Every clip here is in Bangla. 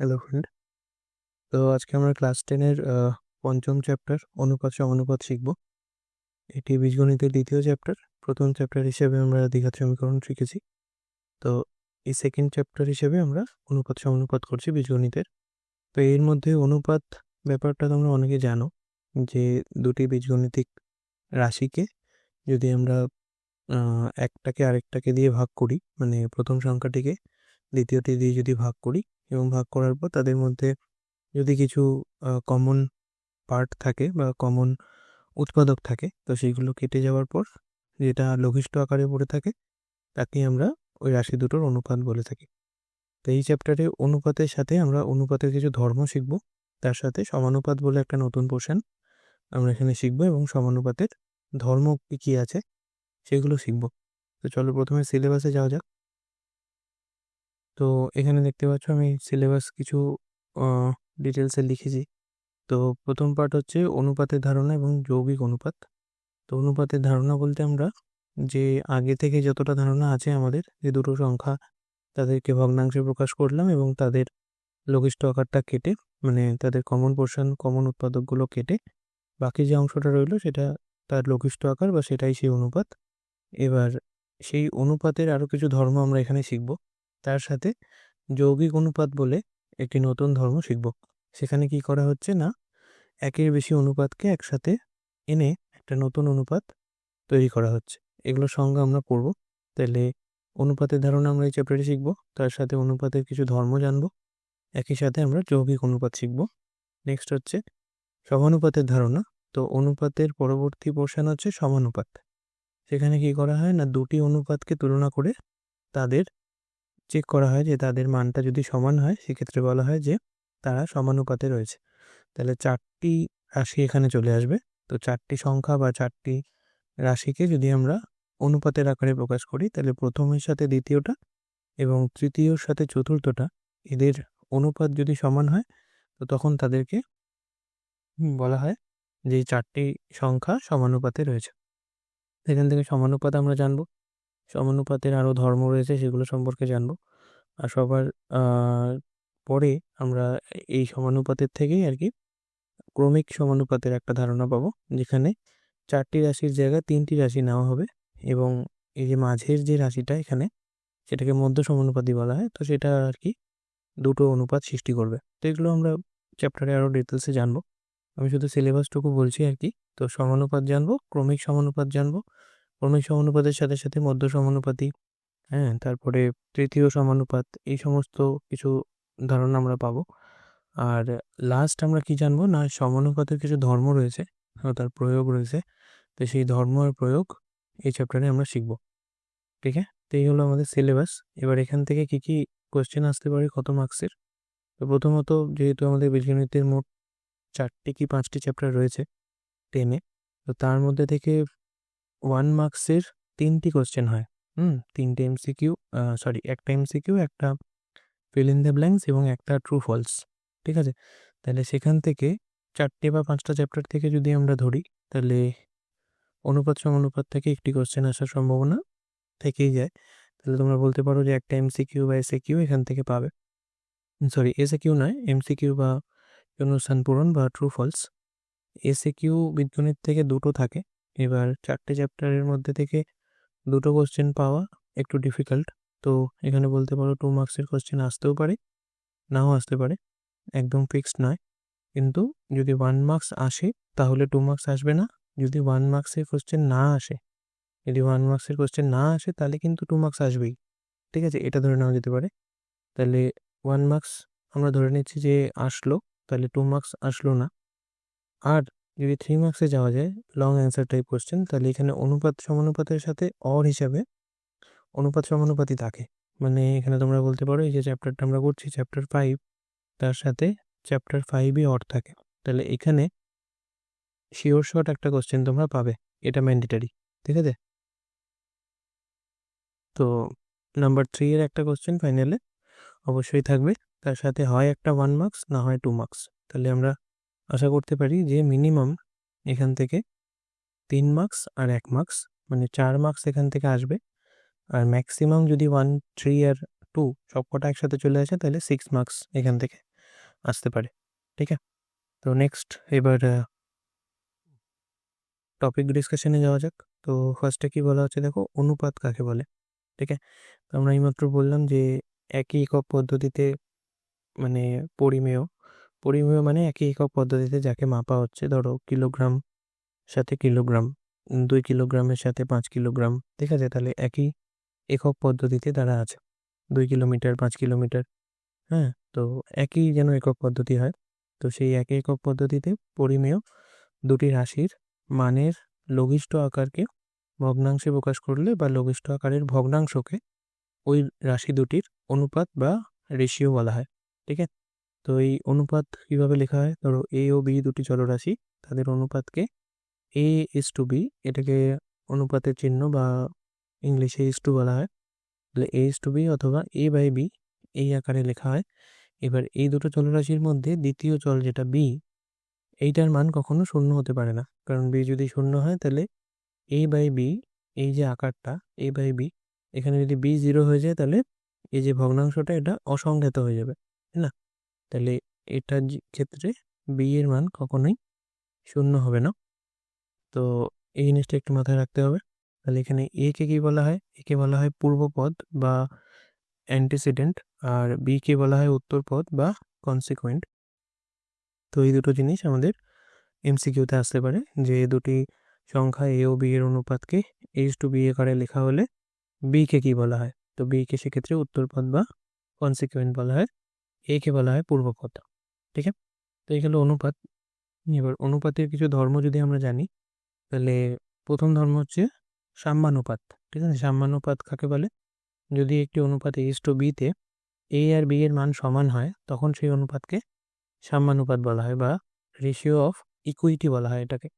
হ্যালো ফ্রেন্ড তো আজকে আমরা ক্লাস টেনের পঞ্চম চ্যাপ্টার অনুপাত সমানুপাত শিখব। এটি বীজগণিতের দ্বিতীয় চ্যাপ্টার প্রথম চ্যাপ্টার হিসেবে আমরা দ্বিঘাত সমীকরণ শিখেছি। তো এই সেকেন্ড চ্যাপ্টার হিসেবে আমরা অনুপাত সমানুপাত করছি বীজগণিতের। তো এর মধ্যে অনুপাত ব্যাপারটা তোমরা অনেকে জানো, যে দুটি বীজগণিতিক রাশিকে যদি আমরা একটাকে আরেকটাকে দিয়ে ভাগ করি মানে প্রথম সংখ্যাটিকে দ্বিতীয়টি দিয়ে যদি ভাগ করি এবং ভাগ করার পর তাদের মধ্যে যদি কিছু কমন পার্ট থাকে বা কমন উৎপাদক থাকে, তো সেইগুলো কেটে যাওয়ার পর যেটা লঘিষ্ঠ আকারে পড়ে থাকে তাকে আমরা ওই রাশি দুটোর অনুপাত বলে থাকি। তো এই চ্যাপ্টারে অনুপাতের সাথে আমরা অনুপাতের কিছু ধর্ম শিখব। তার সাথে সমানুপাত বলে একটা নতুন পোর্শন আমরা এখানে শিখব এবং সমানুপাতের ধর্ম কী কী আছে সেগুলো শিখব। তো চলো প্রথমে সিলেবাসে যাওয়া যাক। তো এখানে দেখতে পাচ্ছ আমি সিলেবাস কিছু ডিটেলসে লিখেছি। তো প্রথম পার্ট হচ্ছে অনুপাতের ধারণা এবং যৌগিক অনুপাত। তো অনুপাতের ধারণা বলতে আমরা যে আগে থেকে যতটা ধারণা আছে আমাদের, যে দুটো সংখ্যা তাদেরকে ভগ্নাংশে প্রকাশ করলাম এবং তাদের লঘিষ্ঠ আকারটা কেটে মানে তাদের কমন পোর্শন কমন উৎপাদকগুলো কেটে বাকি যে অংশটা রইল সেটা তার লঘিষ্ঠ আকার বা সেটাই সেই অনুপাত। এবার সেই অনুপাতের আরও কিছু ধর্ম আমরা এখানে শিখব। তার সাথে যৌগিক অনুপাত বলে একটি নতুন ধর্ম শিখব। সেখানে কি করা হচ্ছে না? একের বেশি অনুপাতকে একসাথে এনে একটা নতুন অনুপাত তৈরি করা হচ্ছে। এগুলোর সঙ্গে আমরা পড়ব। তাহলে অনুপাতের ধারণা আমরা এই চ্যাপ্টারে শিখব। তার সাথে অনুপাতের কিছু ধর্ম জানব। একই সাথে আমরা যৌগিক অনুপাত শিখব। নেক্সট হচ্ছে সমানুপাতের ধারণা। তো অনুপাতের পরবর্তী পোর্শন হচ্ছে সমানুপাত। সেখানে কি করা হয় না? দুটি অনুপাতকে তুলনা করে তাদের চেক করা হয় যে তাদের মানটা যদি সমান হয়, সেক্ষেত্রে বলা হয় যে তারা সমানুপাতে রয়েছে। তাহলে চারটি রাশি এখানে চলে আসবে। তো চারটি সংখ্যা বা চারটি রাশিকে যদি আমরা অনুপাতের আকারে প্রকাশ করি, তাহলে প্রথমের সাথে দ্বিতীয়টা এবং তৃতীয়র সাথে চতুর্থটা, এদের অনুপাত যদি সমান হয়, তো তখন তাদেরকে বলা হয় যে চারটি সংখ্যা সমানুপাতে রয়েছে। সেখান থেকে সমানুপাত আমরা জানব। সমানুপাতের আরও ধর্ম রয়েছে, সেগুলো সম্পর্কে জানব। আর সবার পরে আমরা এই সমানুপাতের থেকেই আর কি ক্রমিক সমানুপাতের একটা ধারণা পাবো, যেখানে চারটি রাশির জায়গায় তিনটি রাশি নেওয়া হবে এবং এই যে মাঝের যে রাশিটা এখানে সেটাকে মধ্য সমানুপাতি বলা হয়, তো সেটা আর কি দুটো অনুপাত সৃষ্টি করবে। তো এগুলো আমরা চ্যাপ্টারে আরও ডিটেলসে জানব। আমি শুধু সিলেবাসটুকু বলছি আর কি, তো সমানুপাত জানব, ক্রমিক সমানুপাত জানব ক্রমিক সমানুপাতের সাথে সাথে মধ্য সমানুপাতি হ্যাঁ তারপরে তৃতীয় সমানুপাত, এই সমস্ত কিছু ধারণা আমরা পাবো। আর লাস্ট আমরা কি জানব? না, সমানুপাতের কিছু ধর্ম রয়েছে তার প্রয়োগ রয়েছে, তো সেই ধর্ম আর প্রয়োগ এই চ্যাপ্টারে আমরা শিখব। ঠিক আছে? তো এই হলো আমাদের সিলেবাস এবার এখান থেকে কি কি কোয়েশ্চেন আসতে পারে, কত মার্কসের তো প্রথমত যেহেতু আমাদের বীজগণিতের মোট চারটি কি পাঁচটি চ্যাপ্টার রয়েছে টেনে তো তার মধ্যে থেকে ওয়ান মার্কসের তিনটি কোশ্চেন হয়। হুম, তিনটে এমসিকিউ সরি একটা এমসিকিউ একটা ফিল ইন দ্য ব্ল্যাঙ্কস এবং একটা ট্রু ফলস ঠিক আছে? তাহলে সেখান থেকে চারটে বা পাঁচটা চ্যাপ্টার থেকে যদি আমরা ধরি, তাহলে অনুপাত সমানুপাত থেকে একটি কোশ্চেন আসার সম্ভাবনা থেকেই যায়। তাহলে তোমরা বলতে পারো যে একটা এমসিকিউ বা এসএ কিউ এখান থেকে পাবে। সরি এসএ কিউ নয় এমসিকিউ বা অনুস্থান পূরণ বা ট্রু ফলস এসএ কিউ বীজগণিত থেকে দুটো থাকে। এবার চারটে চ্যাপ্টারের মধ্যে থেকে দুটো কোশ্চেন পাওয়া একটু ডিফিকাল্ট তো এখানে বলতে পারো টু মার্কসের কোশ্চেন আসতেও পারে, নাও আসতে পারে। একদম ফিক্সড নয়। কিন্তু যদি ওয়ান মার্কস আসে, তাহলে টু মার্কস আসবে না। যদি ওয়ান মার্কসের কোশ্চেন না আসে, যদি ওয়ান মার্কসের কোশ্চেন না আসে, তাহলে কিন্তু টু মার্কস আসবেই। ঠিক আছে? এটা ধরে নেওয়া যেতে পারে। তাহলে ওয়ান মার্কস আমরা ধরে নিচ্ছি যে আসলো, তাহলে টু মার্কস আসলো না। আর যদি থ্রি মার্কসে যাওয়া যায় লং অ্যান্সার টাইপ কোশ্চেন তাহলে এখানে অনুপাত সমানুপাতের সাথে অর হিসাবে অনুপাত সমানুপাতি থাকে। মানে এখানে তোমরা বলতে পারো, এই যে চ্যাপ্টারটা আমরা করছি চ্যাপ্টার ফাইভ তার সাথে চ্যাপ্টার ফাইভই অর থাকে। তাহলে এখানে শিওর শর্ট একটা কোশ্চেন তোমরা পাবে, এটা ম্যান্ডেটারি ঠিক আছে? তো নাম্বার থ্রি এর একটা কোশ্চেন ফাইনালে অবশ্যই থাকবে, তার সাথে হয় একটা ওয়ান মার্কস না হয় টু মার্কস তাহলে আমরা আশা করতে পারি যে মিনিমাম এখান থেকে তিন মার্কস আর এক মার্কস মানে চার মার্কস এখান থেকে আসবে। আর ম্যাক্সিমাম যদি ওয়ান থ্রি আর টু সবকটা একসাথে চলে আসে, তাহলে সিক্স মার্কস এখান থেকে আসতে পারে। ঠিক আছে? তো নেক্সট এবার টপিক ডিসকাশনে যাওয়া যাক। তো ফার্স্টে কি বলা হচ্ছে দেখো? অনুপাত কাকে বলে? ঠিক আছে? আমরা এইমাত্র বললাম যে একই একক পদ্ধতিতে মানে পরিমেয় পরিমেয় মানে একই একক পদ্ধতিতে যাকে মাপা হচ্ছে, ধরো কিলোগ্রাম সাথে কিলোগ্রাম, দুই কিলোগ্রামের সাথে পাঁচ কিলোগ্রাম, ঠিক আছে? তাহলে একই একক পদ্ধতিতে তারা আছে, দুই কিলোমিটার, পাঁচ কিলোমিটার হ্যাঁ? তো একই যেন একক পদ্ধতি হয়, তো সেই একই একক পদ্ধতিতে পরিমেয় দুটি রাশির মানের লঘিষ্ঠ আকারকে ভগ্নাংশে প্রকাশ করলে বা লঘিষ্ঠ আকারের ভগ্নাংশকে ওই রাশি দুটির অনুপাত বা রেশিও বলা হয়, ঠিক আছে? তো এই অনুপাত কীভাবে লেখা হয়? ধরো এ ও বি দুটি চলরাশি, তাদের অনুপাতকে এ ইস টু বি এটাকে অনুপাতের চিহ্ন বা ইংলিশে ইস টু বলা হয়। তাহলে এ ইস টু বি অথবা এ বাই বি এই আকারে লেখা হয়। এবার এই দুটো চলরাশির মধ্যে দ্বিতীয় চল যেটা বি এইটার মান কখনো শূন্য হতে পারে না। কারণ বি যদি শূন্য হয়, তাহলে এ বাই বি এই যে আকারটা এ বাই বি এখানে যদি বি জিরো হয়ে যায়, তাহলে এই যে ভগ্নাংশটা, এটা অসংখ্যাত হয়ে যাবে, তাই না? তাহলে এটার ক্ষেত্রে বি এর মান কখনোই শূন্য হবে না। তো এই জিনিসটা একটু মাথায় রাখতে হবে। তাহলে এখানে এ কে কি বলা হয়? একে বলা হয় পূর্বপদ বা অ্যান্টিসিডেন্ট আর বি কে বলা হয় উত্তরপদ বা কনসিকুয়েন্ট তো এই দুটো জিনিস আমাদের এমসিকিউতে আসতে পারে। যে দুটি সংখ্যা এ ও বি এর অনুপাতকে এইচ টু বি এ আকারে লেখা হলে বি কে কি বলা হয়? তো বি কে সেক্ষেত্রে উত্তরপদ বা কনসিকুয়েন্ট বলা হয়। এ কে বলা হয় পূর্বপদ ঠিক আছে? তো এই গেল অনুপাত। এবার অনুপাতের কিছু ধর্ম যদি আমরা জানি, তাহলে প্রথম ধর্ম হচ্ছে সাম্যানুপাত, ঠিক আছে? সাম্যানুপাত কাকে বলে? যদি একটি অনুপাত এইচ টু বিতে এ আর বি এর মান সমান হয়, তখন সেই অনুপাতকে সাম্যানুপাত বলা হয় বা রেশিও অফ ইকুইটি বলা হয় এটাকে,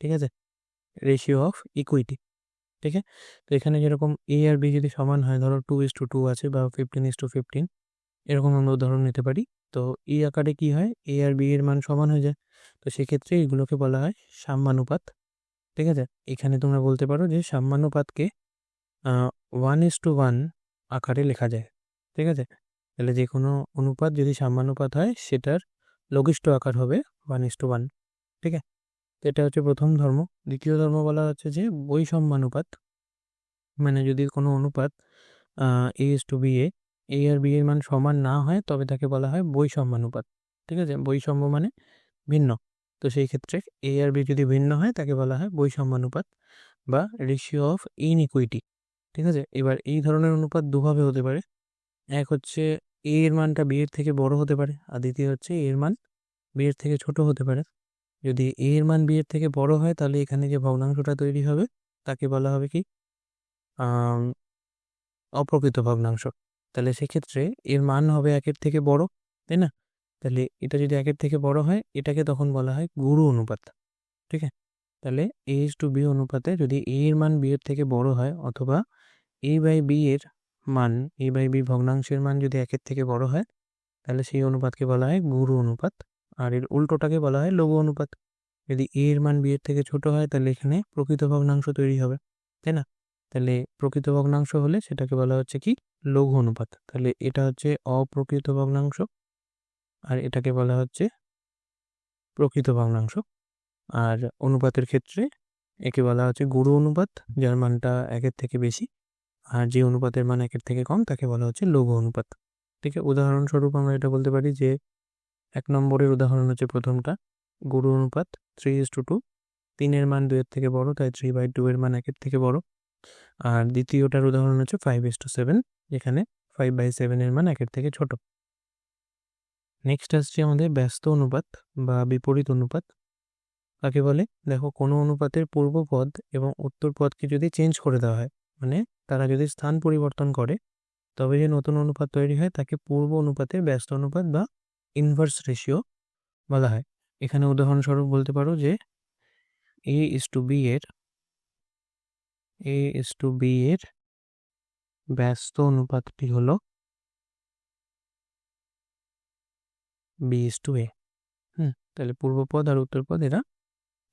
ঠিক আছে? রেশিও অফ ইকুইটি ঠিক আছে? তো এখানে যেরকম এ আর বি যদি সমান হয়, ধরো টু ইস টু টু আছে বা ফিফটিন ইস টু ফিফটিন এরকম আমরা উদাহরণ নিতে পারি। তো এই আকারে কি হয়? এ আর বি এর মান সমান হয়ে যায়। তো সেক্ষেত্রে এগুলোকে বলা হয় সাম্যানুপাত। ঠিক আছে? এখানে তোমরা বলতে পারো যে সাম্যানুপাতকে ওয়ান ইস টু ওয়ান আকারে লেখা যায়। ঠিক আছে? তাহলে যে কোনো অনুপাত যদি সাম্যানুপাত হয়, সেটার লঘিষ্ঠ আকার হবে ওয়ান ইস টু ওয়ান ঠিক আছে? এটা হচ্ছে প্রথম ধর্ম। দ্বিতীয় ধর্ম বলা হচ্ছে যে বৈষম্যানুপাত। মানে যদি কোনো অনুপাত A is to B A A R B এর মান সমান না হয়, তবে তাকে বলা হয় বৈষম্যানুপাত ঠিক আছে? বৈষম্য মানে ভিন্ন। তো সেই ক্ষেত্রে এ আর বি যদি ভিন্ন হয়, তাকে বলা হয় বৈষম্যানুপাত বা রেশিও অফ ইনইকুইটি ঠিক আছে? এবার এই ধরনের অনুপাত দুভাবে হতে পারে। এক হচ্ছে এ এর মানটা বি এর থেকে বড় হতে পারে, আর দ্বিতীয় হচ্ছে এর মান বি এর থেকে ছোট হতে পারে। যদি এ এর মান বি এর থেকে বড় হয়, তাহলে এখানে যে ভগ্নাংশটা তৈরি হবে, তাকে বলা হবে কি? অপ্রকৃত ভগ্নাংশ। তাহলে সেক্ষেত্রে এর মান হবে একের থেকে বড়, তাই না? তাহলে এটা যদি একের থেকে বড় হয়, এটাকে তখন বলা হয় গুরু অনুপাত, ঠিক আছে? তাহলে এ ইস টু বি অনুপাতে যদি এ এর মান বি এর থেকে বড় হয় অথবা এ বাই বি এর মান এ বাই বি ভগ্নাংশের মান যদি একের থেকে বড় হয়, তাহলে সেই অনুপাতকে বলা হয় গুরু অনুপাত, আর এর উল্টোটাকে বলা হয় লঘু অনুপাত। যদি এ এর মান বি এর থেকে ছোট হয়, তাহলে এখানে প্রকৃত ভগ্নাংশ তৈরি হবে, তাই না? তাহলে প্রকৃত ভগ্নাংশ হলে সেটাকে বলা হচ্ছে কি? লঘু অনুপাত। তাহলে এটা হচ্ছে অপ্রকৃত ভগ্নাংশ আর এটাকে বলা হচ্ছে প্রকৃত ভগ্নাংশ। আর অনুপাতের ক্ষেত্রে একে বলা হচ্ছে গুরু অনুপাত, যার মানটা একের থেকে বেশি। আর যে অনুপাতের মান একের থেকে কম, তাকে বলা হচ্ছে লঘু অনুপাত। ঠিক আছে? উদাহরণস্বরূপ আমরা এটা বলতে পারি যে এক নম্বরের উদাহরণ হচ্ছে প্রথমটা। গুরু অনুপাত থ্রি ইস টু টু তিনের মান দুইয়ের থেকে বড়, তাই থ্রি বাই টু এর মান একের থেকে বড়। আর দ্বিতীয়টার উদাহরণ হচ্ছে ফাইভ এস টু সেভেন যেখানে ফাইভ বাই সেভেনের মান একের থেকে ছোট। নেক্সট আসছে আমাদের ব্যস্ত অনুপাত বা বিপরীত অনুপাত। কাকে বলে? দেখো, কোনো অনুপাতের পূর্ব পদ এবং উত্তর পদকে যদি চেঞ্জ করে দেওয়া হয় মানে তারা যদি স্থান পরিবর্তন করে, তবে যে নতুন অনুপাত তৈরি হয়, তাকে পূর্ব অনুপাতে ব্যস্ত অনুপাত বা ইনভার্স রেশিও বলা হয়। এখানে উদাহরণস্বরূপ বলতে পারো যে এ ইস টু বি এর এ ইস টু বি এর ব্যস্ত অনুপাতটি হলো বি ইস টু এ হুম, তাহলে পূর্বপদ আর উত্তরপদ এরা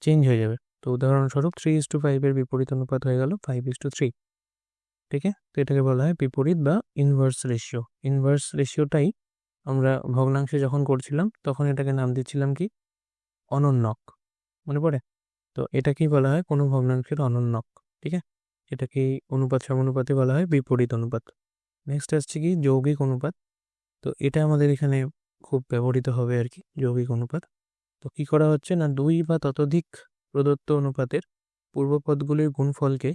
চেঞ্জ হয়ে যাবে। তো উদাহরণস্বরূপ থ্রি ইস টু ফাইভের বিপরীত অনুপাত হয়ে গেল ফাইভ ইস টু থ্রি ঠিক আছে? তো এটাকে বলা হয় বিপরীত বা ইনভার্স রেশিও ইনভার্স রেশিওটাই আমরা ভগ্নাংশে যখন করছিলাম, তখন এটাকে নাম দিচ্ছিলাম কি? অনন্যক। মনে পড়ে? তো এটাকেই বলা হয় কোনো ভগ্নাংশের অনন্যক। ঠিক আছে? এটাকে অনুপাত সমানুপাতে বলা হয়, বিপরীত অনুপাত। নেক্সট আসছে কি, যৌগিক অনুপাত। তো এটা আমাদের এখানে খুব ব্যবহৃত হবে আর কি, যৌগিক অনুপাত। তো কি করা হচ্ছে না, দুই বা ততোধিক প্রদত্ত অনুপাতের পূর্বপদগুলির গুণফলকে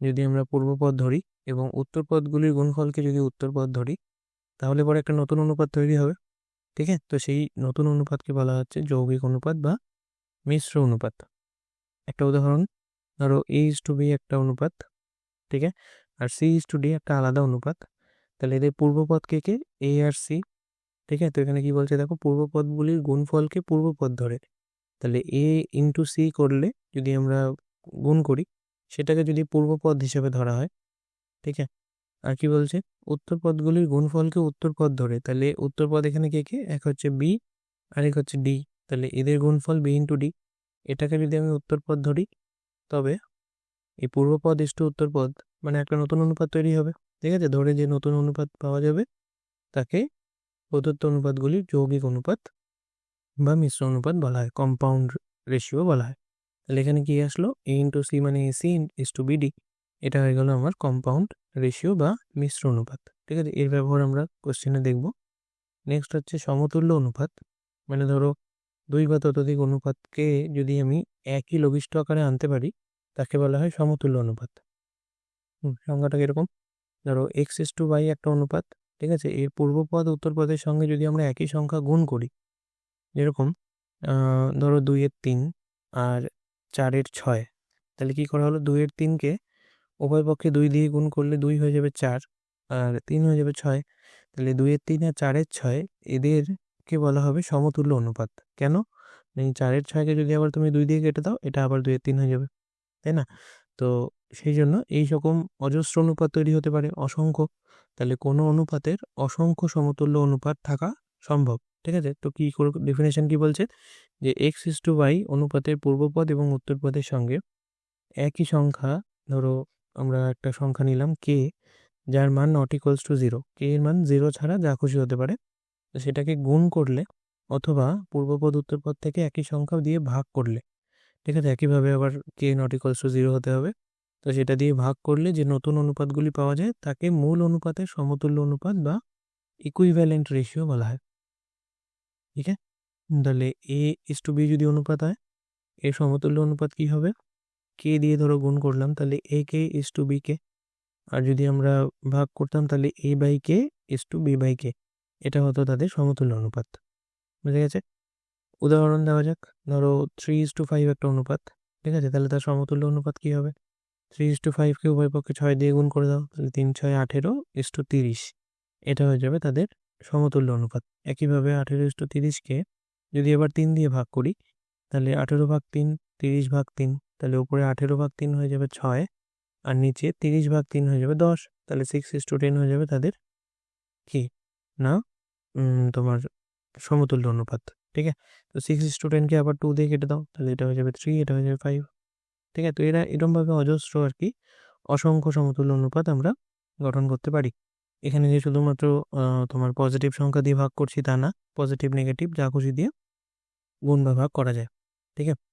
যদি আমরা পূর্বপদ ধরি এবং উত্তরপদগুলির গুণফলকে যদি উত্তরপদ ধরি, তাহলে পরে একটা নতুন অনুপাত তৈরি হবে। ঠিক আছে? তো সেই নতুন অনুপাতকে বলা হচ্ছে যৌগিক অনুপাত বা মিশ্র অনুপাত। একটা উদাহরণ ধরো এ ইজ টু বি একটা অনুপাত, ঠিক আছে? আর সি ইজ টু ডি একটা আলাদা অনুপাত। তাহলে এদের পূর্বপদ কে কে? এ আর সি ঠিক আছে? তো এখানে কি বলছে দেখো, পূর্বপদগুলির গুণফলকে পূর্বপদ ধরে। তাহলে এ ইন্টু সি করলে যদি আমরা গুণ করি, সেটাকে যদি পূর্বপদ হিসেবে ধরা হয়, ঠিক আছে? আর কি বলছে? উত্তরপদগুলির গুণফলকে উত্তরপদ ধরে। তাহলে উত্তরপদ এখানে কে কে? এক হচ্ছে বি আর এক হচ্ছে ডি তাহলে এদের গুণফল বি ইন্টু ডি এটাকে যদি আমি উত্তরপদ ধরি তবে এই পূর্বপদ ইস্টু উত্তরপদ মানে একটা নতুন অনুপাত তৈরি হবে। ঠিক আছে? ধরে যে নতুন অনুপাত পাওয়া যাবে, তাকে প্রদত্ত অনুপাতগুলির যৌগিক অনুপাত বা মিশ্র অনুপাত বলা হয় কম্পাউন্ড রেশিও বলা হয়। তাহলে এখানে কি আসলো? এ ইন্টু সি মানে A C is to BD এটা হয়ে গেল আমার কম্পাউন্ড রেশিও বা মিশ্র অনুপাত। ঠিক আছে? এর ব্যবহার আমরা কোশ্চেনে দেখব। নেক্সট হচ্ছে সমতুল্য অনুপাত মানে ধরো দুই বা ততোধিক অনুপাতকে যদি আমি একই লঘিষ্ঠ আকারে আনতে পারি, তাকে বলা হয় সমতুল্য অনুপাত। সংজ্ঞাটা কীরকম? ধরো এক্স এস টু ওয়াই একটা অনুপাত, ঠিক আছে? এর পূর্বপদ, উত্তরপদের সঙ্গে যদি আমরা একই সংখ্যা গুণ করি, যেরকম ধরো দুইয়ের তিন আর চারের ছয়, তাহলে কি করা হলো? দুইয়ের তিনকে উভয় পক্ষে দুই দিয়ে গুণ করলে দুই হয়ে যাবে চার আর তিন হয়ে যাবে ছয়, তাহলে দুইয়ের তিন আর চারের ছয়, এদেরকে বলা হবে সমতুল্য অনুপাত। কেন? চারের ছয়কে যদি আবার তুমি দুই দিয়ে কেটে দাও, এটা আবার দুইয়ের তিন হয়ে যাবে, তাই না? তো সেই জন্য এই রকম অজস্র অনুপাত তৈরি হতে পারে, অসংখ্য। তাহলে কোনো অনুপাতের অসংখ্য সমতুল্য অনুপাত থাকা সম্ভব, ঠিক আছে? তো কি করে ডেফিনেশন কি বলছে? যে এক্স ইস টু ওয়াই অনুপাতের পূর্বপদ এবং উত্তরপদের সঙ্গে একই সংখ্যা, ধরো আমরা একটা সংখ্যা নিলাম কে যার মান not equals to zero K এর মান জিরো ছাড়া যা খুশি হতে পারে তো সেটাকে গুণ করলে অথবা পূর্বপদ, উত্তরপদ থেকে একই সংখ্যা দিয়ে ভাগ করলে। ঠিক আছে, একইভাবে আবার K not equals to zero হতে হবে। তো সেটা দিয়ে ভাগ করলে যে নতুন অনুপাতগুলি পাওয়া যায়, তাকে মূল অনুপাতের সমতুল্য অনুপাত বা ইকুইভ্যালেন্ট রেশিও বলা হয়। ঠিক আছে? তাহলে এ ইস টু বি যদি অনুপাত হয়, এর সমতুল্য অনুপাত কি হবে? কে দিয়ে ধরো গুণ করলাম, তাহলে এ কে ইস টু বি কে আর যদি আমরা ভাগ করতাম, তাহলে A by K is to B by K এটা হতো তাদের সমতুল্য অনুপাত। বুঝে গেছে? উদাহরণ দেওয়া যাক। ধরো থ্রি ইস টু ফাইভ একটা অনুপাত। ঠিক আছে? তাহলে তার সমতুল্য অনুপাত কি হবে? থ্রি ইস টু ফাইভকে উভয় পক্ষে ছয় দিয়ে গুণ করে দাও। তাহলে তিন, ছয়, আঠেরো ইস টু তিরিশ। এটা হয়ে যাবে তাদের সমতুল্য অনুপাত। একইভাবে আঠেরো ইস টু তিরিশকে যদি এবার তিন দিয়ে ভাগ করি, তাহলে আঠেরো ভাগ তিন, তিরিশ ভাগ তিন। তাহলে উপরে আঠেরো ভাগ তিন হয়ে যাবে ছয় আর নিচে তিরিশ ভাগ তিন হয়ে যাবে দশ। তাহলে সিক্স ইস টু টেন হয়ে যাবে তাদের কি? না? তোমার সমতুল্য অনুপাত, ঠিক আছে? তো সিক্স ইস টু টেনকে আবার টু দিয়ে কেটে দাও, তাহলে এটা হয়ে যাবে থ্রি এটা হয়ে যাবে ফাইভ ঠিক আছে? তো এরা এরকমভাবে অজস্র আর কি, অসংখ্য সমতুল্য অনুপাত আমরা গঠন করতে পারি। এখানে যে শুধুমাত্র তোমার পজিটিভ সংখ্যা দিয়ে ভাগ করছি তা না পজিটিভ নেগেটিভ যা খুশি দিয়ে গুণ বা ভাগ করা যায়, ঠিক আছে?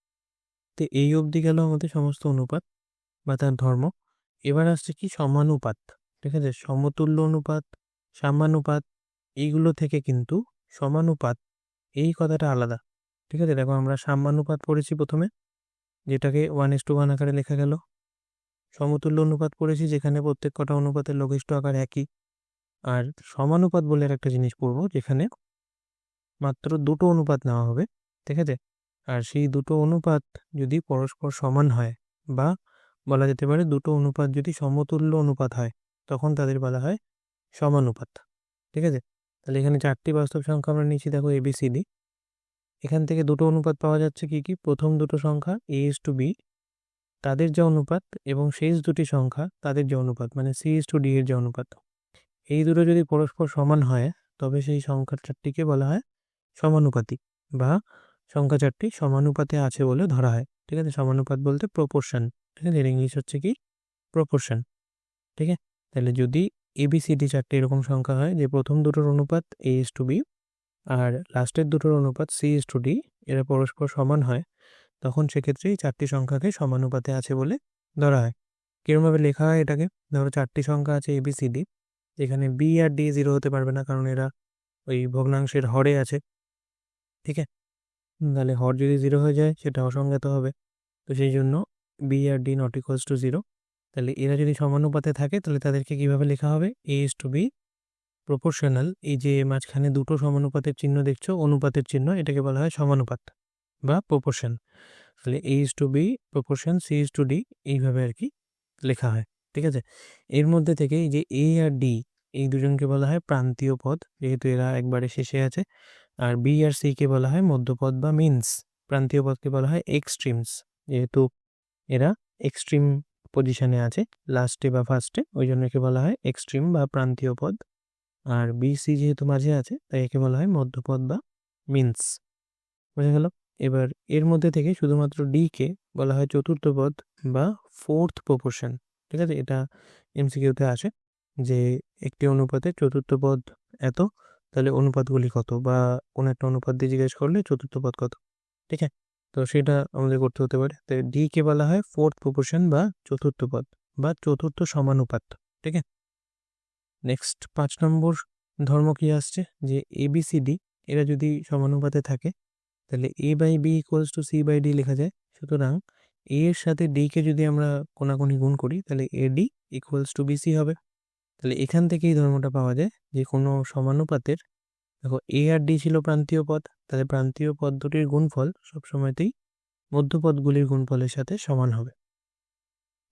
তো এই অবধি গেল আমাদের সমস্ত অনুপাত বা তার ধর্ম। এবার আসছে কি সমানুপাত, ঠিক আছে? সমতুল্য অনুপাত, সামানুপাত, এইগুলো থেকে কিন্তু সমানুপাত, এই কথাটা আলাদা। ঠিক আছে? দেখো, আমরা সামানুপাত পড়েছি প্রথমে, যেটাকে ওয়ান ইস টু ওয়ান আকারে লেখা গেল। সমতুল্য অনুপাত পড়েছি, যেখানে প্রত্যেক কটা অনুপাতের লঘিষ্ঠ আকার একই। আর সমানুপাত বলে একটা জিনিস পড়ব, যেখানে মাত্র দুটো অনুপাত নেওয়া হবে। ঠিক আছে? আর সেই দুটো অনুপাত যদি পরস্পর সমান হয়, বা বলা যেতে পারে দুটো অনুপাত যদি সমতুল্য অনুপাত হয়, তখন তাদের বলা হয় সমানুপাত। ঠিক আছে? তাহলে এখানে চারটি বাস্তব সংখ্যা আমরা নিচ্ছি দেখো এবিসিডি এখান থেকে দুটো অনুপাত পাওয়া যাচ্ছে কি কি? প্রথম দুটো সংখ্যা এ ইস টু বি তাদের যে অনুপাত এবং শেষ দুটি সংখ্যা তাদের যে অনুপাত মানে সি ইস টু ডি এর যে অনুপাত। এই দুটো যদি পরস্পর সমান হয়, তবে সেই সংখ্যা চারটিকে বলা হয় সমানুপাতিক বা সংখ্যা চারটি সমানুপাতে আছে বলে ধরা হয়। ঠিক আছে? সমানুপাত বলতে প্রপোর্শন ঠিক আছে? এর ইংলিশ হচ্ছে কি? প্রপোর্শন ঠিক আছে? তাহলে যদি এবিসিডি চারটে এরকম সংখ্যা হয়, যে প্রথম দুটোর অনুপাত এ ইস টু বি আর লাস্টের দুটোর অনুপাত সি ইস টু ডি এরা পরস্পর সমান হয়। তখন সেক্ষেত্রে এই চারটি সংখ্যাকে সমানুপাতে আছে বলে ধরা হয়। কীরকমভাবে লেখা হয় এটাকে? ধরো চারটি সংখ্যা আছে এবিসিডি এখানে বি আর ডি জিরো হতে পারবে না কারণ এরা ওই ভগ্নাংশের হরে আছে। ঠিক আছে? তাহলে হর যদি জিরো হয়ে যায়, সেটা অসংজ্ঞাত হবে। তো সেই জন্য B R D not equals to zero তাহলে এরা যদি সমানুপাতে থাকে, তাহলে তাদেরকে কীভাবে লেখা হবে? A is to B proportional এই যে মাঝখানে দুটো সমানুপাতের চিহ্ন দেখছ, অনুপাতের চিহ্ন, এটাকে বলা হয় সমানুপাত বা প্রপোর্শন তাহলে A is to B proportion C is to D এইভাবে আর কি লেখা হয়, ঠিক আছে? এর মধ্যে থেকে এই যে এ আর ডি এই দুজনকে বলা হয় প্রান্তীয় পদ, যেহেতু এরা একবারে শেষে আছে। আর বি আর সি কে বলা হয় মধ্যপদ বা মিনস প্রান্তীয় পদকে বলা হয় এক্সট্রিমস যেহেতু এরা এক্সট্রিম পজিশনে আছে লাস্টে বা ফার্স্টে ওই জন্য একে বলা হয় এক্সট্রিম বা প্রান্তীয় পদ। আর বি সি যেহেতু মাঝে আছে, তাই একে বলা হয় মধ্যপদ বা মিনস বোঝা গেল? এবার এর মধ্যে থেকে শুধুমাত্র ডি কে বলা হয় চতুর্থ পদ বা ফোর্থ প্রপোর্শন ঠিক আছে? এটা এমসিকিউতে আসে যে একটি অনুপাতে চতুর্থ পদ এত, তাহলে অনুপাতগুলি কত? বা কোনো একটা অনুপাত দিয়ে জিজ্ঞেস করলে চতুর্থ পদ কত? ঠিক আছে? তো সেটা আমাদের করতে হতে পারে। তো ডি কে বলা হয় ফোর্থ প্রপোর্শন বা চতুর্থ পদ বা চতুর্থ সমানুপাত, ঠিক আছে? নেক্সট পাঁচ নম্বর ধর্ম কি আসছে? যে এ বি সি এবিসিডি এরা যদি সমানুপাতে থাকে, তাহলে A by B equals to C by D লেখা যায়। সুতরাং এ এর সাথে ডি কে যদি আমরা কোনাকুনি গুণ করি, তাহলে A D equals to BC হবে। তাহলে এখান থেকেই ধর্মটা পাওয়া যায় যে কোনো সমানুপাতের, দেখো এ আর ডি ছিল প্রান্তীয় পদ তাহলে প্রান্তীয় পদ দুটির গুণফল সবসময়তেই মধ্যপদগুলির গুণফলের সাথে সমান হবে।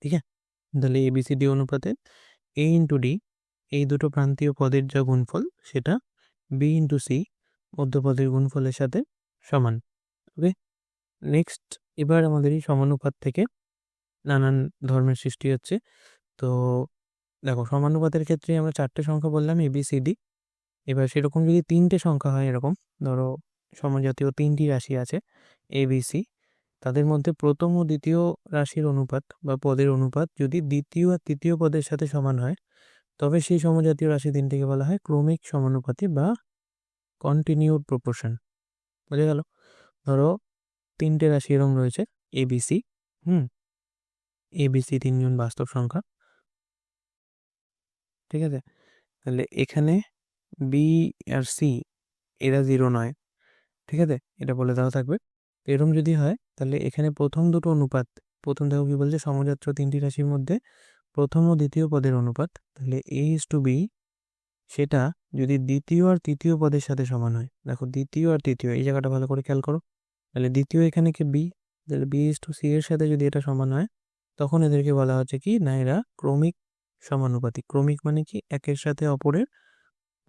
ঠিক আছে? তাহলে এ বিসিডি অনুপাতে এ ইন্টু ডি এই দুটো প্রান্তীয় পদের যা গুণফল সেটা বি ইন্টু সি মধ্যপদের গুণফলের সাথে সমান। ওকে নেক্সট এবার আমাদের এই সমানুপাত থেকে নানান ধর্মের সৃষ্টি হচ্ছে। তো দেখো, সমানুপাতের ক্ষেত্রে আমরা চারটে সংখ্যা বললাম এ বি সি ডি এবার সেরকম যদি তিনটে সংখ্যা হয় এরকম, ধরো সমজাতীয় তিনটি রাশি আছে এ বি সি তাদের মধ্যে প্রথম ও দ্বিতীয় রাশির অনুপাত বা পদের অনুপাত যদি দ্বিতীয় আর তৃতীয় পদের সাথে সমান হয়, তবে সেই সমজাতীয় রাশি তিনটিকে বলা হয় ক্রমিক সমানুপাতি বা কন্টিনিউড প্রপোর্শন বোঝা গেল? ধরো তিনটে রাশি এরকম রয়েছে এবিসি হুম? এবিসি তিনজন বাস্তব সংখ্যা। ঠিক আছে? তাহলে এখানে বি আর সি এরা জিরো নয়। ঠিক আছে? এটা বলে দেওয়া থাকবে। এরকম যদি হয়, তাহলে এখানে প্রথম দুটো অনুপাত, প্রথম দেখো কি বলছে সমযাত্র তিনটি রাশির মধ্যে প্রথম ও দ্বিতীয় পদের অনুপাত, তাহলে এ ইস টু বি সেটা যদি দ্বিতীয় আর তৃতীয় পদের সাথে সমান হয়, দেখো দ্বিতীয় আর তৃতীয়, এই জায়গাটা ভালো করে খেয়াল করো, তাহলে দ্বিতীয় এখানে কি বি তাহলে বি ইস টু সি এর সাথে যদি এটা সমান হয়, তখন এদেরকে বলা হচ্ছে কি না এরা ক্রমিক সমানুপাতিক, ক্রমিক মানে কি, একের সাথে অপরের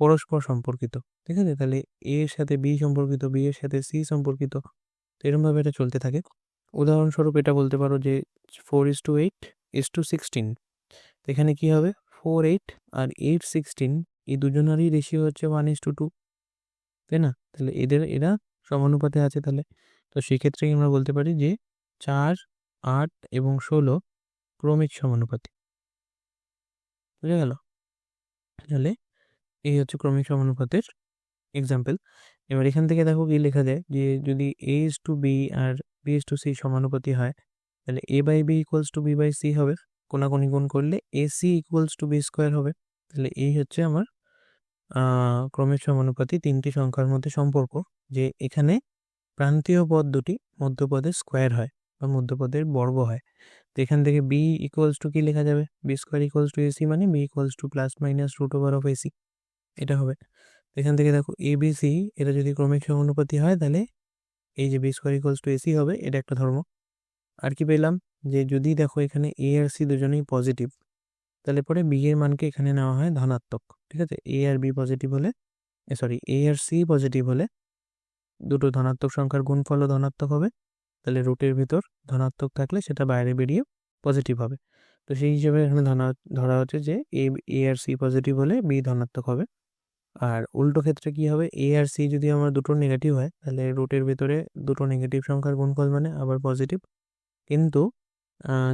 পরস্পর সম্পর্কিত, ঠিক আছে? তাহলে এ এর সাথে বি সম্পর্কিত বি এর সাথে সি সম্পর্কিত, তো এরমভাবে এটা চলতে থাকে। উদাহরণস্বরূপ এটা বলতে পারো যে four is to eight is to sixteen এখানে কি হবে? ফোর এইট আর এইট সিক্সটিন এই দুজনেরই রেশিও হচ্ছে ওয়ান ইস টু টু তাই না? তাহলে এদের, এরা সমানুপাতে আছে তাহলে। তো সেক্ষেত্রে আমরা বলতে পারি যে চার, আট এবং ষোলো ক্রমিক সমানুপাতি বুঝা গেল? তাহলে এই হচ্ছে ক্রমিক সমানুপাতের এক্সাম্পল এবার এখান থেকে দেখো কি লেখা যায় যে যদি এ ইস টু বি আর বি ইস টু সি সমানুপাতি হয়, তাহলে A by B equals to B by C হবে। কোনাকুনি গুণ করলে A C equals to B square হবে। তাহলে এই হচ্ছে আমার ক্রমিক সমানুপাতি তিনটি সংখ্যার মধ্যে সম্পর্ক, যে এখানে প্রান্তীয় পদ দুটি মধ্যপদের স্কোয়ার হয় বা মধ্যপদের বর্গ হয়। তো এখান থেকে বি ইকুয়ালস টু কি লেখা যাবে? B square equals to AC মানে B equals to plus minus root over of AC এটা হবে। এখান থেকে দেখো এ বি সি এটা যদি ক্রমিক সমানুপাতি হয় তাহলে এই যে B square equals to AC হবে, এটা একটা ধর্ম। আর কি পেলাম? যে যদি দেখো এখানে এ আর সি দুজনেই পজিটিভ তাহলে পরে বি এর মানকে এখানে নেওয়া হয় ধনাত্মক, ঠিক আছে? এ আর বি পজিটিভ হলে সরি এ আর সি পজিটিভ হলে দুটো ধনাত্মক সংখ্যার গুণফলও ধনাত্মক হবে। তাহলে রুটের ভিতর ধনাত্মক থাকলে সেটা বাইরে বেরিয়ে পজিটিভ হবে। তো সেই হিসেবে এখানে ধনা, ধরা হচ্ছে যে এ এ আর সি পজিটিভ হলে বি ধনাত্মক হবে। আর উল্টো ক্ষেত্রে কি হবে? এ আর সি যদি আমার দুটো নেগেটিভ হয়, তাহলে রুটের ভিতরে দুটো নেগেটিভ সংখ্যার গুণফল মানে আবার পজিটিভ কিন্তু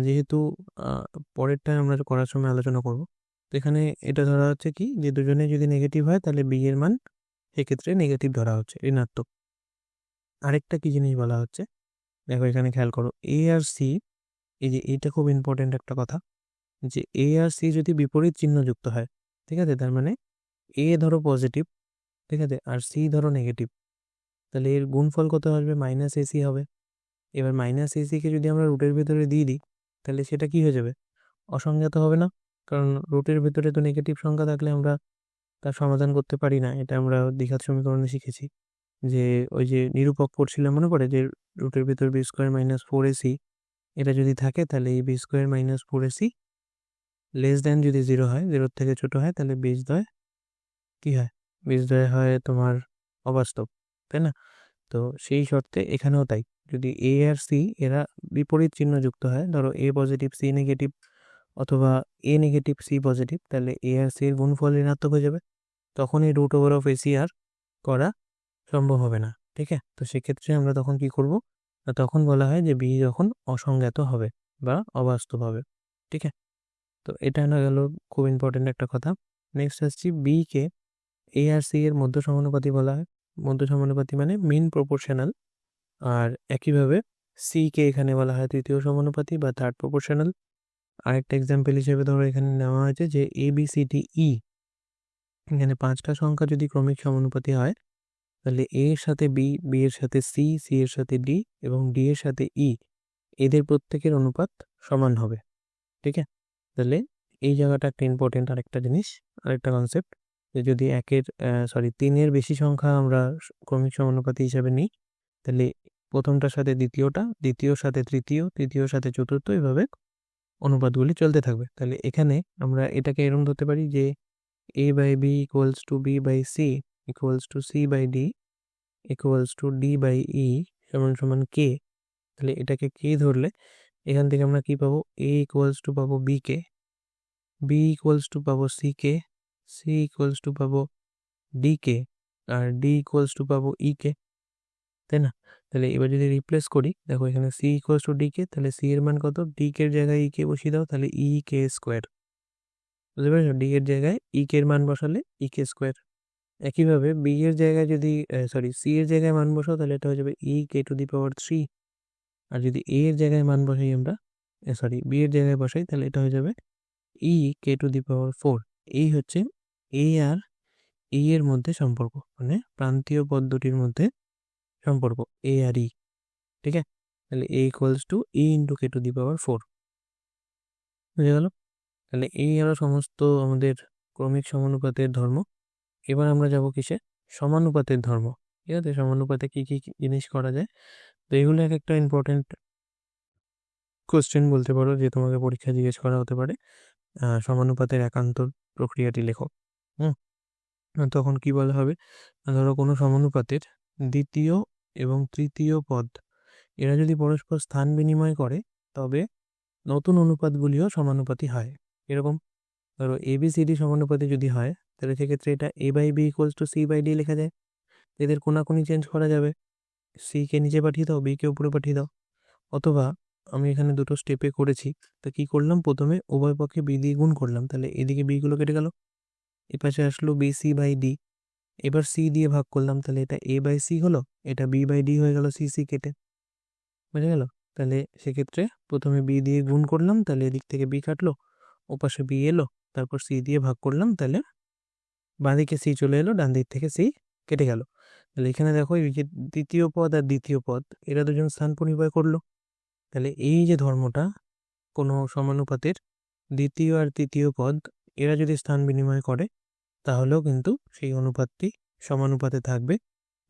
যেহেতু পরেরটা আমরা করার সময় আলোচনা করব, তো এখানে এটা ধরা হচ্ছে কি? যে দুজনে যদি নেগেটিভ হয়, তাহলে বি এর মান সেক্ষেত্রে নেগেটিভ ধরা হচ্ছে, ঋণাত্মক। আরেকটা কি জিনিস বলা হচ্ছে? দেখো এখানে খেয়াল করো এ আর সি এই যে এটা খুব ইম্পর্টেন্ট একটা কথা, যে এ আর সি যদি বিপরীত চিহ্ন যুক্ত হয়, ঠিক আছে? তার মানে এ ধরো পজিটিভ ঠিক আছে? আর সি ধরো নেগেটিভ তাহলে এর গুণফল কত আসবে? মাইনাস এসি হবে। এবার মাইনাস এসিকে যদি আমরা রুটের ভেতরে দিয়ে দিই, তাহলে সেটা কি হয়ে যাবে? অসংজ্ঞাত হবে না? কারণ রুটের ভেতরে তো নেগেটিভ সংখ্যা থাকলে আমরা তার সমাধান করতে পারি না। এটা আমরা দ্বিঘাত সমীকরণে শিখেছি। যে ওই যে নিরূপক পড়ছিলাম মনে পড়ে? যে রুটের ভেতর B square minus four AC এটা যদি থাকে তাহলে এই B square minus four AC less than যদি জিরো হয় জিরোর থেকে ছোট হয়, তাহলে বীজদ্বয় কি হয়? বীজদ্বয় হয় তোমার অবাস্তব, তাই না? তো সেই শর্তে এখানেও তাই। যদি এ আর সি এরা বিপরীত চিহ্ন যুক্ত হয়, ধরো এ পজিটিভ সি নেগেটিভ অথবা এ নেগেটিভ সি পজিটিভ তাহলে এ আর সি এর গুণফল ঋণাত্মক হয়ে যাবে। তখন এই রুট ওভার অফ এসি আর করা সম্ভব হবে না, ঠিক আছে? তো সেক্ষেত্রে আমরা তখন কি করব? তখন বলা হয় যে বি যখন অসংজ্ঞাত হবে বা অবাস্তব হবে, ঠিক আছে? তো এটা না গেল খুব ইম্পর্টেন্ট একটা কথা। নেক্সট আসছি বি কে এ আর সি এর মধ্য সমানুপাতি বলা হয়। মধ্য সমানুপাতি মানে মিন প্রপোর্শনাল আর একইভাবে সি কে এখানে বলা হয় তৃতীয় সমানুপাতি বা থার্ড প্রপোর্শনাল আরেকটা এক্সাম্পল হিসেবে ধরো এখানে নেওয়া হয়েছে যে A B C D E এখানে পাঁচটা সংখ্যা যদি ক্রমিক সমানুপাতি হয়, তাহলে এ এর সাথে বি বি এর সাথে সি সি এর সাথে ডি এবং ডি এর সাথে ই এদের প্রত্যেকের অনুপাত সমান হবে। ঠিক আছে? তাহলে এই জায়গাটা একটা ইম্পর্টেন্ট আরেকটা জিনিস, আরেকটা কনসেপ্ট যদি একের সরি তিনের বেশি সংখ্যা আমরা ক্রমিক সমানুপাতি হিসাবে নিই, তাহলে প্রথমটার সাথে দ্বিতীয়টা, দ্বিতীয়র সাথে তৃতীয়, তৃতীয়র সাথে চতুর্থ এভাবে অনুপাতগুলি চলতে থাকবে। তাহলে এখানে আমরা এটাকে এরম ধরতে পারি যে A by B equals to B by C equals to C by D equals to D by E সমান সমান কে তাহলে এটাকে কে ধরলে এখান থেকে আমরা কি পাবো? এ ইকুয়ালস টু পাবো B K B equals to পাবো C K C equals to পাবো ডি কে আর ডি ইকুয়ালস টু পাবো ই কে তাই না? তাহলে এবার যদি রিপ্লেস করি, দেখো এখানে C equals to D K তাহলে সি এর মান কত? ডি কে জায়গায় ই কে বসিয়ে দাও, তাহলে ই কে স্কোয়ার বুঝতে পেরেছ? ডি এর জায়গায় ই কে এর মান বসালে ই কে স্কোয়ার একইভাবে বি এর জায়গায় যদি সরি সি এর জায়গায় মান বসাও, তাহলে এটা হয়ে যাবে ই কে টু দি পাওয়ার থ্রি আর যদি এ এর জায়গায় মান বসাই আমরা সরি বি এর জায়গায় বসাই, তাহলে এটা হয়ে যাবে ই কে টু দি পাওয়ার ফোর এই হচ্ছে এ আর ই এর মধ্যে সম্পর্ক মানে প্রান্তীয় পদ দুটির মধ্যে সম্পর্ক এ আর ই ঠিক আছে? তাহলে A equals to E into K to the power four বুঝে গেল? তাহলে এই হলো সমস্ত আমাদের ক্রমিক সমানুপাতের ধর্ম। এবার আমরা যাব কিসে? সমানুপাতের ধর্ম, ঠিক আছে? সমানুপাতে কী কী জিনিস করা যায়? তো এগুলো এক একটা ইম্পর্টেন্ট কোশ্চেন বলতে পারো, যে তোমাকে পরীক্ষা জিজ্ঞেস করা হতে পারে। সমানুপাতের একান্ত প্রক্রিয়াটি লেখো হুম? তখন কি বলা হবে? ধরো কোনো সমানুপাতের দ্বিতীয় এবং তৃতীয় পদ। এরা যদি পরস্পর স্থান বিনিময় করে, তবে নতুন অনুপাতগুলিও সমানুপাতি হয়। এরকম ধরো এ বি সমানুপাতি যদি হয়, তাহলে সেক্ষেত্রে এটা A by B equals to C by D লেখা যায়। এদের কোনাকুনি চেঞ্জ করা যাবে। সিকে নিচে পাঠিয়ে দাও বিকে উপরে পাঠিয়ে দাও। অথবা আমি এখানে দুটো স্টেপে করেছি। তা কী করলাম? প্রথমে উভয় পক্ষে বি দিয়ে গুণ করলাম। তাহলে এদিকে বিগুলো কেটে গেল। এ পাশে আসলো বি সি বাই ডি এবার সি দিয়ে ভাগ করলাম। তাহলে এটা এ বাই সি হলো, এটা বি বাই ডি হয়ে গেল সি সি কেটে। বুঝে গেল? তাহলে সেক্ষেত্রে প্রথমে বি দিয়ে গুণ করলাম। তাহলে এদিক থেকে বি কাটলো, ওপাশে বি এলো, তারপর সি দিয়ে ভাগ করলাম। তাহলে বাঁ দিকে সি চলে এলো ডান দিক থেকে সি কেটে গেল। তাহলে এখানে দেখো এই যে দ্বিতীয় পদ আর দ্বিতীয় পদ, এরা দুজন স্থান পরিবয় করল। তাহলে এই যে ধর্মটা, কোনো সমানুপাতের দ্বিতীয় আর তৃতীয় পদ, এরা যদি স্থান বিনিময় করে, তাহলেও কিন্তু সেই অনুপাতটি সমানুপাতে থাকবে।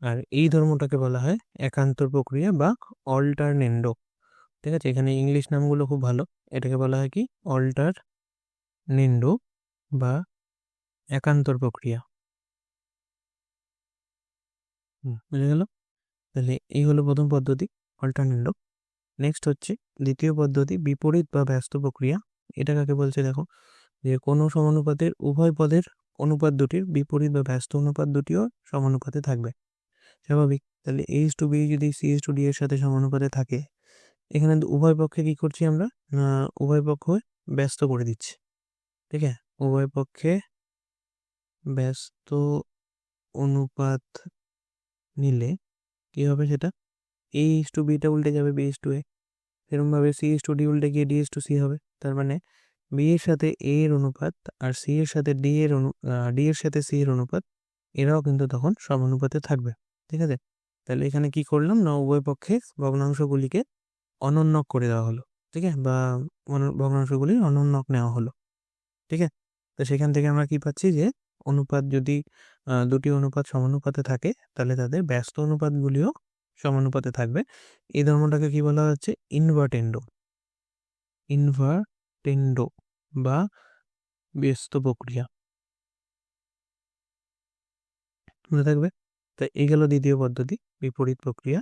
আর এই ধর্মটাকে বলা হয় একান্তর প্রক্রিয়া বা অল্টারনেন্ডো ঠিক আছে? এখানে ইংলিশ নামগুলো খুব ভালো। এটাকে বলা হয় কি? অল্টার নেন্ডো বা একান্তর প্রক্রিয়া। বুঝে গেল? তাহলে এই হলো প্রথম পদ্ধতি অল্টারনেন্ডো নেক্সট হচ্ছে দ্বিতীয় পদ্ধতি, বিপরীত বা ব্যস্ত প্রক্রিয়া। এটা কাকে বলছে দেখো? যে কোনো সমানুপাতের, উভয় পদের অনুপাত দুটির বিপরীত বা ব্যস্ত অনুপাত দুটিও সমানুপাতে থাকবে। স্বাভাবিক। তাহলে এইচ টু বি যদি সি এইচ টু ডি এর সাথে সমানুপাতে থাকে, এখানে উভয় পক্ষে কি করছি আমরা? উভয় পক্ষ ব্যস্ত করে দিচ্ছি। ঠিক আছে? উভয় পক্ষে ব্যস্ত অনুপাত নিলে কি হবে সেটা? এ ইস টু বিটা উল্টে যাবে বি ইস টু এ সেরকমভাবে সি ইস টু ডি উল্টে গিয়ে ডি ইস টু সি হবে। তার মানে বি এর সাথে এ এর অনুপাত আর সি এর সাথে ডি এর অনু ডি এর সাথে সি এর অনুপাত, এরাও কিন্তু তখন সমানুপাতে থাকবে। ঠিক আছে? তাহলে এখানে কি করলাম? না, উভয় পক্ষে ভগ্নাংশগুলিকে অনন্যক করে দেওয়া হলো। ঠিক আছে? বা ভগ্নাংশগুলির অনন্যক নেওয়া হলো। ঠিক আছে? তো সেখান থেকে আমরা কি পাচ্ছি যে, অনুপাত যদি দুটি অনুপাত সমানুপাতে থাকে, তাহলে তাদের ব্যস্ত অনুপাতগুলিও সমানুপাতে থাকবে। এই ধর্মটাকে কি বলা হচ্ছে? ইনভার্টেন্ডো ইনভার্টেন্ডো বা ব্যস্ত প্রক্রিয়া। মনে থাকবে? তা এই গেল দ্বিতীয় পদ্ধতি, বিপরীত প্রক্রিয়া।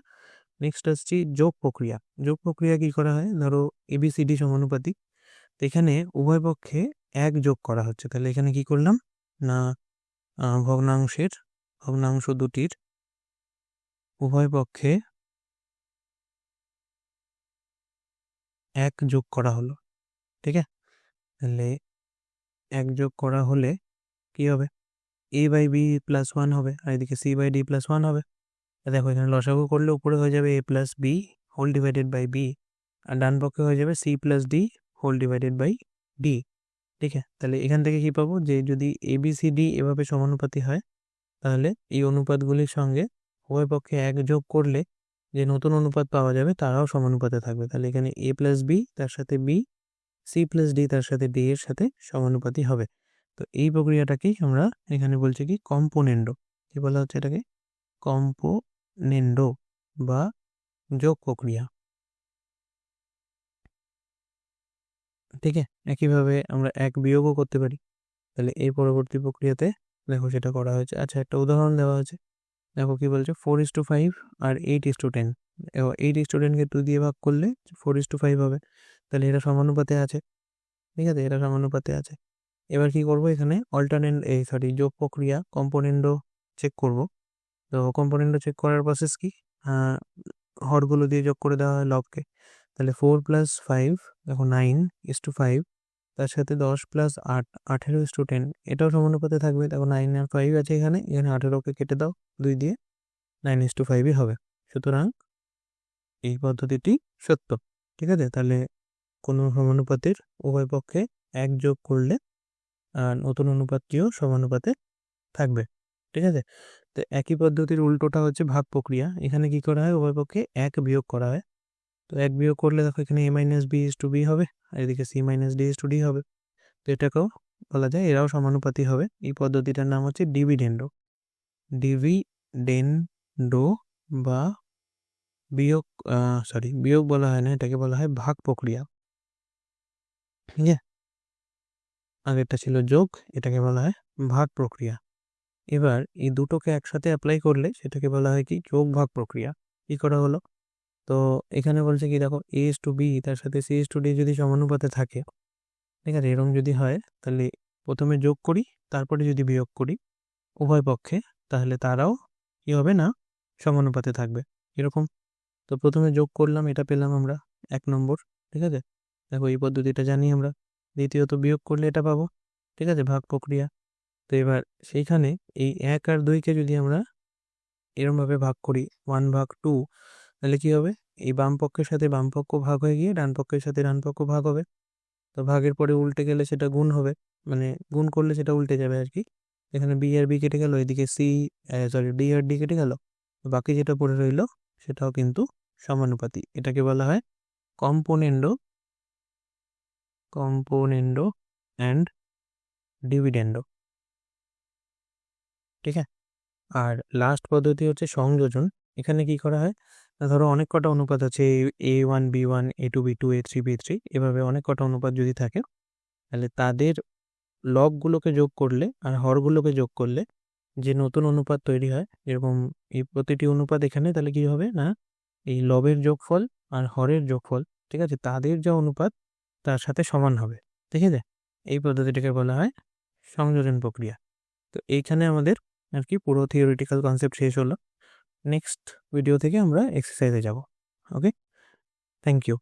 নেক্সট আসছি যোগ প্রক্রিয়া। যোগ প্রক্রিয়া কি করা হয়? ধরো এবিসিডি সমানুপাতিক। এখানে উভয় পক্ষে এক যোগ করা হচ্ছে। তাহলে এখানে কি করলাম? না ভগ্নাংশের ভগ্নাংশ দুটির উভয় পক্ষে এক যোগ করা হলো, ঠিক আছে? তাহলে এক যোগ করা হলে কি হবে? A by B plus one হবে, আর এদিকে C by D plus one হবে। দেখো, এখানে লসাগু করলে উপরে হয়ে যাবে A plus B whole divided by B আর ডান পক্ষে হয়ে যাবে C plus D whole divided by D ঠিক আছে? তাহলে এখান থেকে কি পাবো? যে যদি এ বি সি ডি এভাবে সমানুপাতি হয়, তাহলে এই অনুপাতগুলির সঙ্গে উভয় পক্ষে এক যোগ করলে যে নতুন অনুপাত পাওয়া যাবে, তারাও সমানুপাতে থাকবে। তাহলে এখানে এ প্লাস বি তার সাথে বি সি প্লাস ডি তার সাথে ডি এর সাথে সমানুপাতি হবে। তো এই প্রক্রিয়াটাকেই আমরা এখানে বলছি কি, কম্পোনেন্ডো। কি বলা হচ্ছে এটাকে? কম্পোনেন্ডো বা যোগ প্রক্রিয়া। ঠিক আছে? একইভাবে আমরা এক বিয়োগও করতে পারি। তাহলে এই পরবর্তী প্রক্রিয়াতে দেখো সেটা করা হয়েছে। আচ্ছা একটা উদাহরণ দেওয়া আছে দেখো কি বলছে four is to five R eight is to ten eight is to টেনকে two দিয়ে ভাগ করলে ফোর ইস টু ফাইভ হবে। তাহলে এটা সমানুপাতে আছে। ঠিক আছে? এটা সমানুপাতে আছে। এবার কি করব এখানে? অল্টারনেট এই সরি যোগ প্রক্রিয়া কম্পোনেন্টও চেক করব। তো কম্পোনেন্টও চেক করার প্রসেস কি? হরগুলো দিয়ে যোগ করে দেওয়া হয় লবকে তাহলে ফোর প্লাস ফাইভ দেখো নাইন ইস টু ফাইভ তার সাথে দশ প্লাস আট, আঠেরো স্টুডেন্ট এটাও সমানুপাতে থাকবে। দেখো নাইন আর ফাইভ আছে এখানে এখানে আঠেরোকে কেটে দাও, দুই দিয়ে নাইন ইস টু ফাইভই হবে। সুতরাং এই পদ্ধতিটি সত্য, ঠিক আছে? তাহলে কোনো সমানুপাতের উভয় পক্ষে এক যোগ করলে নতুন অনুপাতটিও সমানুপাতে থাকবে, ঠিক আছে? তো একই পদ্ধতির উল্টোটা হচ্ছে ভাগ প্রক্রিয়া। এখানে কি করা হয়? উভয় পক্ষে এক বিয়োগ করা হয়। তো এক বিয়োগ করলে দেখো এখানে A minus B is to B হবে। এদিকে C minus D to D হবে। তো এটাকেও বলা যায়, এরাও সমানুপাতি হবে। এই পদ্ধতিটার নাম হচ্ছে ডিভিডেন্ডো ডিভিডেন্ডো বা বিয়োগ সরি বিয়োগ বলা হয় না, এটাকে বলা হয় ভাগ প্রক্রিয়া। ঠিক আছে? আগেরটা ছিল যোগ, এটাকে বলা হয় ভাগ প্রক্রিয়া। এবার এই দুটোকে একসাথে অ্যাপ্লাই করলে সেটাকে বলা হয় কি? যোগ ভাগ প্রক্রিয়া। কি করা হলো? তো এখানে বলছে কি, দেখো এ এস টু বি তার সাথে সি এস টু ডি যদি সমানুপাতে থাকে, ঠিক আছে, এরকম যদি হয়, তাহলে প্রথমে যোগ করি, তারপরে যদি বিয়োগ করি উভয় পক্ষে, তাহলে তারাও কি হবে না, সমানুপাতে থাকবে, এরকম। তো প্রথমে যোগ করলাম, এটা পেলাম আমরা এক নম্বর, ঠিক আছে? দেখো, এই পদ্ধতিটা জানি আমরা। দ্বিতীয়ত বিয়োগ করলে এটা পাবো, ঠিক আছে, ভাগ প্রক্রিয়া। তো এবার সেইখানে এই এক আর দুইকে যদি আমরা এরমভাবে ভাগ করি ওয়ান ভাগ টু তাহলে কি হবে? এই বাম পক্ষের সাথে বাম পক্ষ ভাগ হয়ে গিয়ে ডান পক্ষের সাথে ডান পক্ষ ভাগ হবে। তো ভাগের পরে উল্টে গেলে সেটা গুণ হবে। মানে গুণ করলে সেটা উল্টে যাবে আর কি। এখানে বি আর বি কেটে গেল, এদিকে সি সরি ডি আর ডি কেটে গেল। বাকি যেটা পড়ে রইল সেটাও কিন্তু সমানুপাতি। এটাকে বলা হয় কম্পোনেন্ডো কম্পোনেন্ডো অ্যান্ড ডিভিডেন্ডো ঠিক আছে? আর লাস্ট পদ্ধতি হচ্ছে সংযোজন। এখানে কি করা হয়? ধরো অনেক কটা অনুপাত আছে, A one, B one, A two, B two, A three, B three, এভাবে অনেক কটা অনুপাত যদি থাকে, তাহলে তাদের লগগুলোকে যোগ করলে আর হরগুলোকে যোগ করলে যে নতুন অনুপাত তৈরি হয়, যেরকম এই প্রতিটি অনুপাত এখানে, তাহলে কি হবে না? এই লবের যোগফল আর হরের যোগফল, ঠিক আছে? তাদের যা অনুপাত, তার সাথে সমান হবে, ঠিক আছে? এই পদ্ধতিটাকে বলা হয় সংযোজন প্রক্রিয়া। তো এইখানে আমাদের আর কি পুরো থিওরিটিক্যাল কনসেপ্ট শেষ হলো। নেক্সট ভিডিও থেকে আমরা এক্সারসাইজে যাব ওকে থ্যাংক ইউ